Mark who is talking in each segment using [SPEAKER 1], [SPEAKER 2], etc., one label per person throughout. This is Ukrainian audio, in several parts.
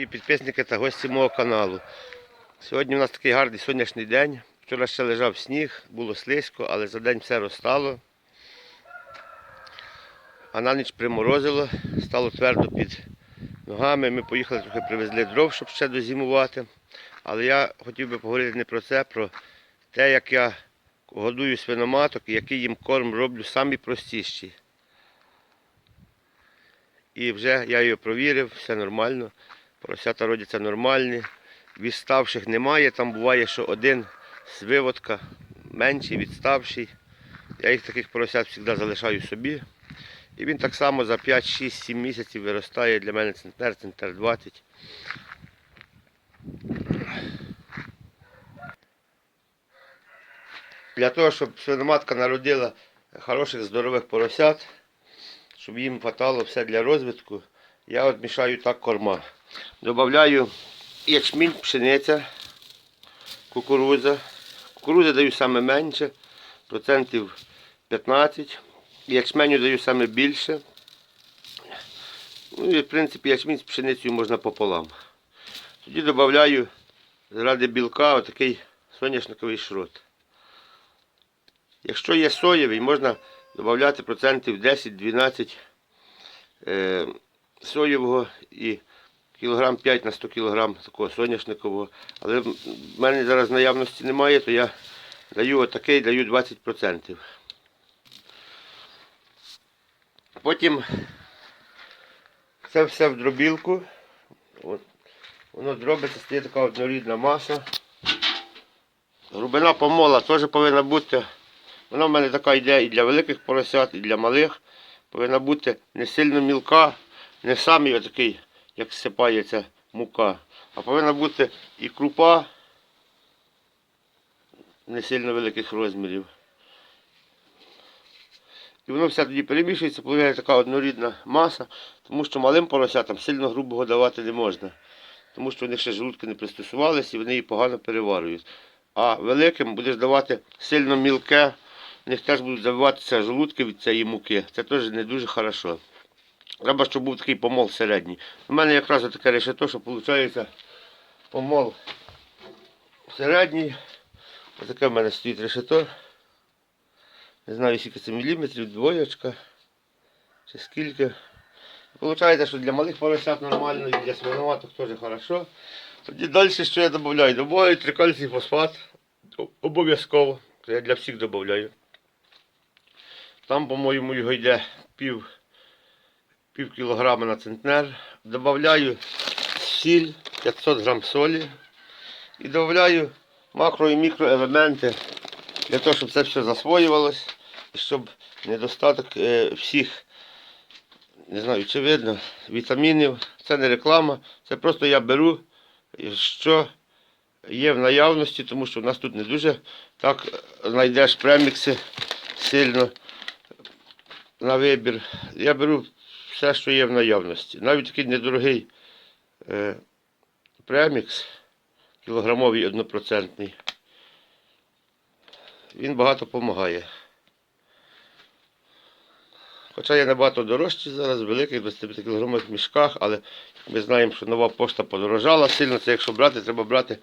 [SPEAKER 1] Мої підписники та гості мого каналу. Сьогодні у нас такий гарний сонячний день. Вчора ще лежав сніг, було слизько, але за день все розстало. А на ніч приморозило, стало твердо під ногами. Ми поїхали трохи привезли дров, щоб ще дозимувати. Але я хотів би поговорити не про це, про те, як я годую свиноматок і який їм корм роблю самі простіші. І вже я його провірив, все нормально. Поросята родяться нормальні. Відставших немає. Там буває, що один з виводка менший, відставший. Я їх таких поросят завжди залишаю собі. І він так само за 5, 6, 7 місяців виростає для мене центнер, центнер 20. Для того, щоб свиноматка народила хороших здорових поросят, щоб їм хватало все для розвитку, я от мішаю так корма. Добавляю ячмінь, пшениця, кукурудза. Кукурудзи даю саме менше, процентів 15. Ячменю даю саме більше. Ну і в принципі ячмінь з пшеницею можна пополам. Тоді додаю заради білка отакий соняшниковий шрот. Якщо є соєвий, можна додати процентів 10-12 е, соєвого і кілограм 5 на 100 кілограм такого соняшникового. Але в мене зараз наявності немає, то я даю отакий, даю 20%. Потім це все в дробілку. От, воно дробиться, стає така однорідна маса. Грубина помола теж повинна бути. Вона в мене така йде і для великих поросят, і для малих. Повинна бути не сильно мілка, не самий отакий, як сипається мука, а повинна бути і крупа не сильно великих розмірів. І воно все тоді перемішується, виходить така однорідна маса, тому що малим поросятам сильно грубого давати не можна. Тому що вони ще желудки не пристосувалися і вони її погано переварюють. А великим будеш давати сильно мілке, в них теж будуть забиватися желудки від цієї муки. Це теж не дуже хорошо. Треба, щоб був такий помол середній. У мене якраз таке решето, що виходить помол середній. Ось таке в мене стоїть решето. Не знаю, скільки це міліметрів, двоєчка. Чи скільки. Получається, що для малих поросят нормально і для свиноматок теж хорошо. Тоді далі що я додаю? Добавляю трикальцій фосфат. Обов'язково. Я для всіх додаю. Там, по-моєму, його йде пів, пів кілограма на центнер. Добавляю сіль, 500 грам солі. І додаю макро і мікроелементи для того, щоб це все засвоювалось. І щоб недостаток е, всіх, не знаю, чи видно, вітамінів. Це не реклама. Це просто я беру, е, що є в наявності, тому що в нас тут не дуже так знайдеш премікси сильно на вибір. Я беру все, що є в наявності. Навіть такий недорогий е, премікс, кілограмовий однопроцентний. Він багато допомагає. Хоча є набагато дорожчі зараз, в великих 25 кілограмових мішках, але ми знаємо, що нова пошта подорожала сильно. Це якщо брати, треба брати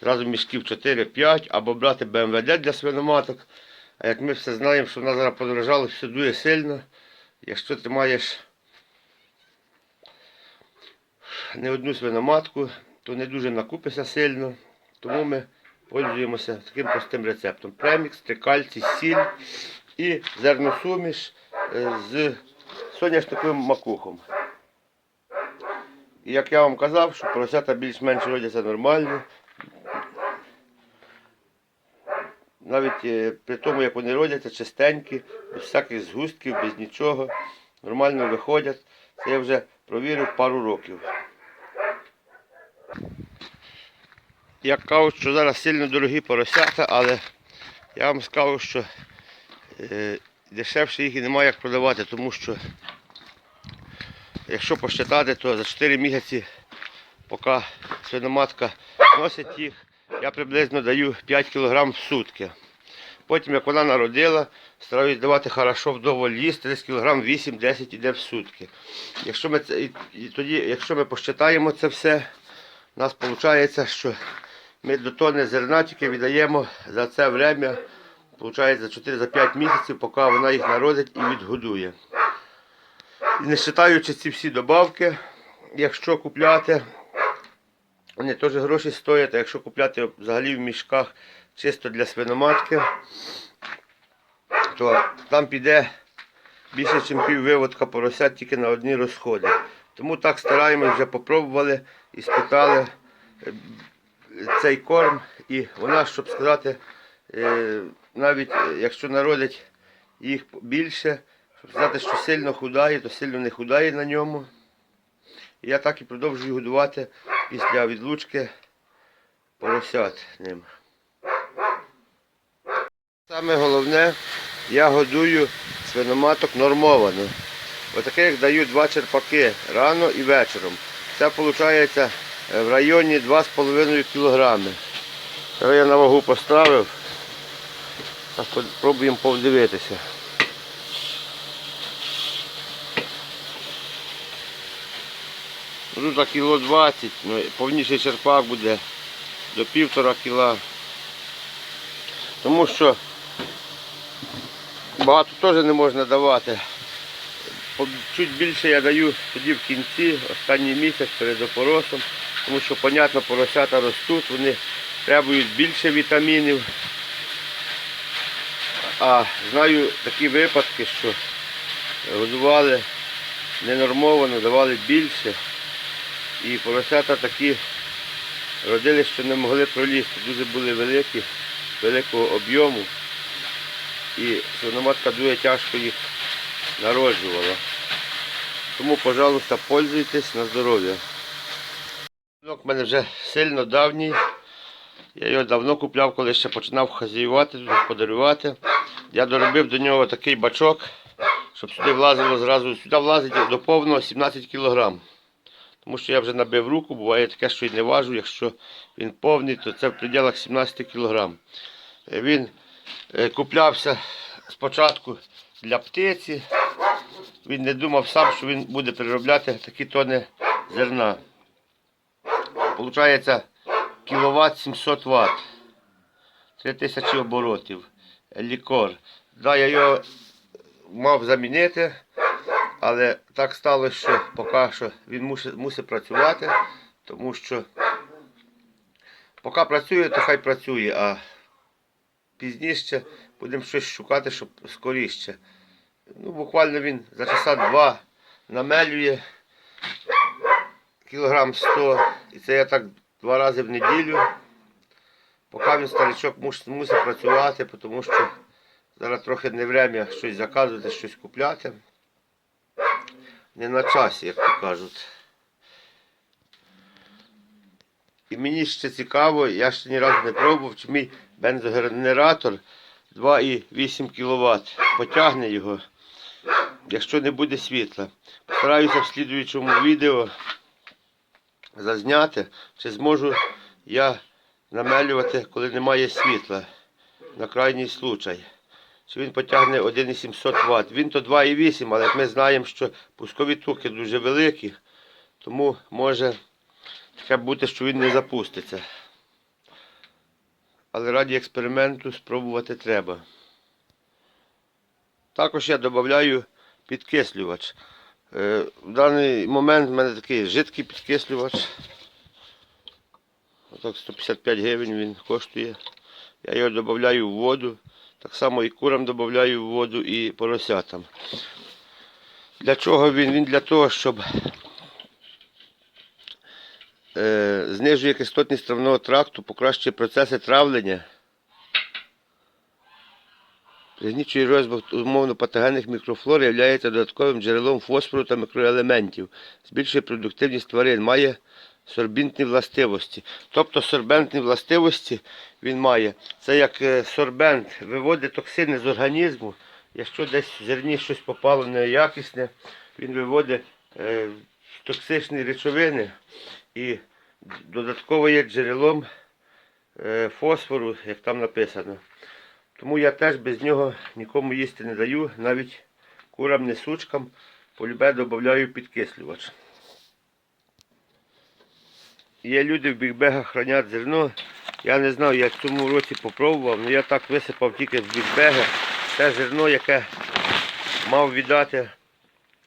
[SPEAKER 1] разом мішків 4-5 або брати БМВД для свиноматок. А як ми все знаємо, що вона зараз подорожала все дуже сильно. Якщо ти маєш не одну свиноматку, то не дуже накупишся сильно. Тому ми пользуємося таким простим рецептом. Премікс, трикальцій, сіль і зерносуміш е, з соняшниковим макухом. І як я вам казав, що поросята більш-менш родяться нормально. Навіть е, при тому, як вони родяться, чистенькі, без всяких згустків, без нічого, нормально виходять. Це я вже провірив пару років. Як кажуть, що зараз сильно дорогі поросята, але я вам скажу, що е, дешевше їх і немає як продавати, тому що якщо посчитати, то за 4 місяці, поки свиноматка носить їх, я приблизно даю 5 кг в сутки. Потім, як вона народила, стараюсь давати хорошо вдоволь їсти, десь кілограм 8-10 іде в сутки. Якщо ми, це, і, і тоді, якщо ми посчитаємо це все, У нас виходить, що ми до тони зерна тільки віддаємо за це время, виходить, за 4-5 місяців, поки вона їх народить і відгодує. І не вважаючи ці всі добавки, якщо купляти, вони теж гроші стоять, а якщо купляти взагалі в мішках чисто для свиноматки, то там піде більше, ніж пів виводка поросят тільки на одні розходи. Тому так стараємось, вже попробували і спитали цей корм. І вона, щоб сказати, е, навіть е, якщо народить їх більше, щоб сказати, що сильно худає, то сильно не худає на ньому. Я так і продовжую годувати після відлучки поросят ним. Саме головне, я годую свиноматок нормовано. Отаких даю два черпаки рано і вечором. Це виходить в районі 2,5 кг. Я на вагу поставив. Так спробуємо подивитися. Ну, Тут кіло 20, ну, повніший черпак буде до півтора кіла. Тому що багато теж не можна давати. Чуть більше я даю тоді в кінці, останній місяць перед опоросом, тому що, понятно, поросята ростуть, вони требують більше вітамінів. А знаю такі випадки, що годували ненормовано, давали більше. І поросята такі родили, що не могли пролізти. Дуже були великі, великого об'єму. І свиноматка дуже тяжко їх народжувала. Тому, пожалуйста, пользуйтесь на здоров'я. Синок в мене вже сильно давній. Я його давно купляв, коли ще починав хазяювати, господарювати. Я доробив до нього такий бачок, щоб сюди влазило зразу. Сюди влазить до повного 17 кг. Тому що я вже набив руку, буває таке, що і не важу. Якщо він повний, то це в пределах 17 кг. Він е, куплявся спочатку для птиці. Він не думав сам, що він буде переробляти такі тони зерна. Получається кіловат 700 Вт. 3000 оборотів. Лікор. Да, я його мав замінити, але так сталося, що поки що він мусить, мусить працювати, тому що поки працює, то хай працює, а пізніше будемо щось шукати, щоб скоріше. Ну, буквально він за часа два намелює кілограм 100. І це я так два рази в неділю. Поки він старичок мусить працювати, тому що зараз трохи не время щось заказувати, щось купляти. Не на часі, як то кажуть. І мені ще цікаво, я ще ні разу не пробував, чи мій бензогенератор 2,8 кВт потягне його, якщо не буде світла. Постараюся в слідуючому відео зазняти, чи зможу я намелювати, коли немає світла. На крайній случай. Чи він потягне 1,700 Вт. Він то 2,8, але ми знаємо, що пускові токи дуже великі, тому може таке бути, що він не запуститься. Але раді експерименту спробувати треба. Також я додаю підкислювач. Е, В даний момент в мене такий жидкий підкислювач. Отак 155 гривень він коштує. Я його додаю в воду. Так само і курам додаю в воду і поросятам. Для чого він? Він для того, щоб е, знижує кислотність травного тракту, покращує процеси травлення. Пригнічує розвиток умовно патогенних мікрофлор є додатковим джерелом фосфору та мікроелементів, збільшує продуктивність тварин, має сорбінтні властивості. Тобто сорбентні властивості він має. Це як е, сорбент виводить токсини з організму. Якщо десь в зерні щось попало неякісне, він виводить е, токсичні речовини і додатково є джерелом е, фосфору, як там написано. Тому я теж без нього нікому їсти не даю, навіть курам, не сучкам, полюбе додаю підкислювач. є люди в бікбегах хранять зерно. Я не знаю, я в цьому році попробував, але я так висипав тільки з бікбега те зерно, яке мав віддати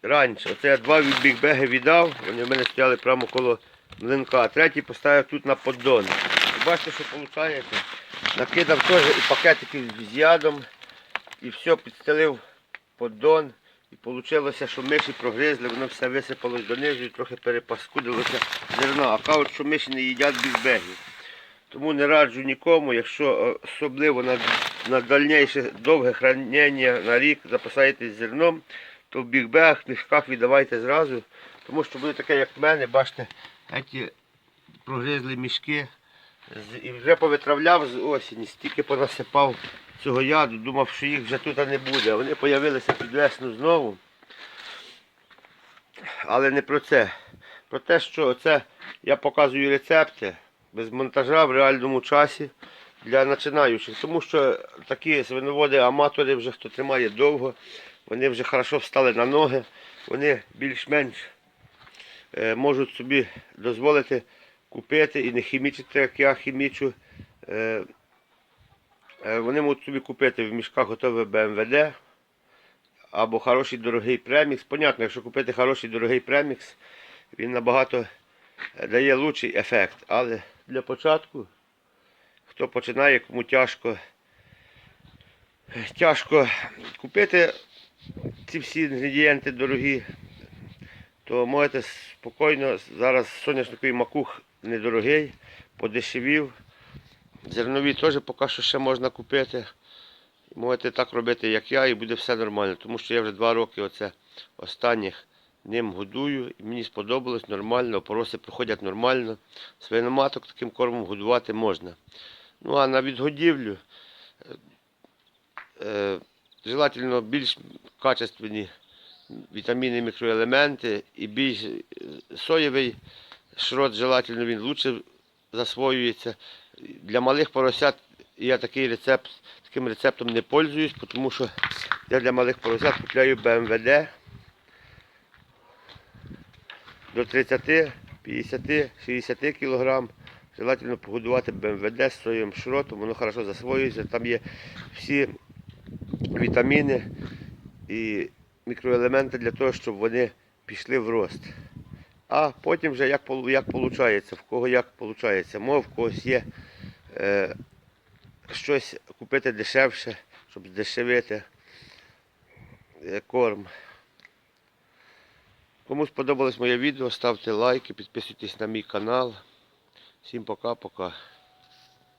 [SPEAKER 1] раніше. Оце я два бікбеги віддав, вони в мене стояли прямо коло млинка, а третій поставив тут на поддон. Бачите, що виходить? Накидав теж і пакетиків з ядом, і все підстелив поддон. І вийшло, що миші прогризли, воно все висипалось донизу і трохи перепаскудилося зерно. А кажуть, що миші не їдять бікбегів. Тому не раджу нікому, якщо особливо на, на дальніше довге хранення на рік запасаєтесь зерном, то в бікбегах, мішках віддавайте зразу, тому що буде таке, як в мене, бачите, ці прогризли мішки. І вже повитравляв з осені, стільки понасипав цього яду, думав, що їх вже тут не буде. Вони з'явилися під весну знову. Але не про це. Про те, що це я показую рецепти без монтажа в реальному часі для починаючих. Тому що такі свиноводи, аматори, вже хто тримає довго, вони вже хорошо встали на ноги, вони більш-менш е, можуть собі дозволити купити і не хімічити, як я хімічу. Е, е, вони можуть собі купити в мішках готове БМВД або хороший дорогий премікс. Понятно, якщо купити хороший дорогий премікс, він набагато е, дає лучший ефект. Але для початку, хто починає, кому тяжко, тяжко купити ці всі інгредієнти дорогі, то можете спокійно, зараз соняшниковий макух недорогий, подешевів. Зернові теж поки що ще можна купити. Можете так робити, як я, і буде все нормально. Тому що я вже два роки оце останніх ним годую. І мені сподобалось нормально, опороси проходять нормально. Свиноматок таким кормом годувати можна. Ну а на відгодівлю е, е, желательно більш качественні вітаміни, мікроелементи і більш е, соєвий шрот, желательно він лучше засвоюється. Для малих поросят я такий рецепт, таким рецептом не пользуюсь, тому що я для малих поросят купляю БМВД до 30, 50, 60 кг. Желательно погодувати БМВД з соєвим шротом, воно хорошо засвоюється, там є всі вітаміни і мікроелементи для того, щоб вони пішли в рост. А потім вже як, як виходить, в кого як виходить. Мов в когось є е, щось купити дешевше, щоб здешевити е, корм. Кому сподобалось моє відео, ставте лайки, підписуйтесь на мій канал. Всім пока-пока.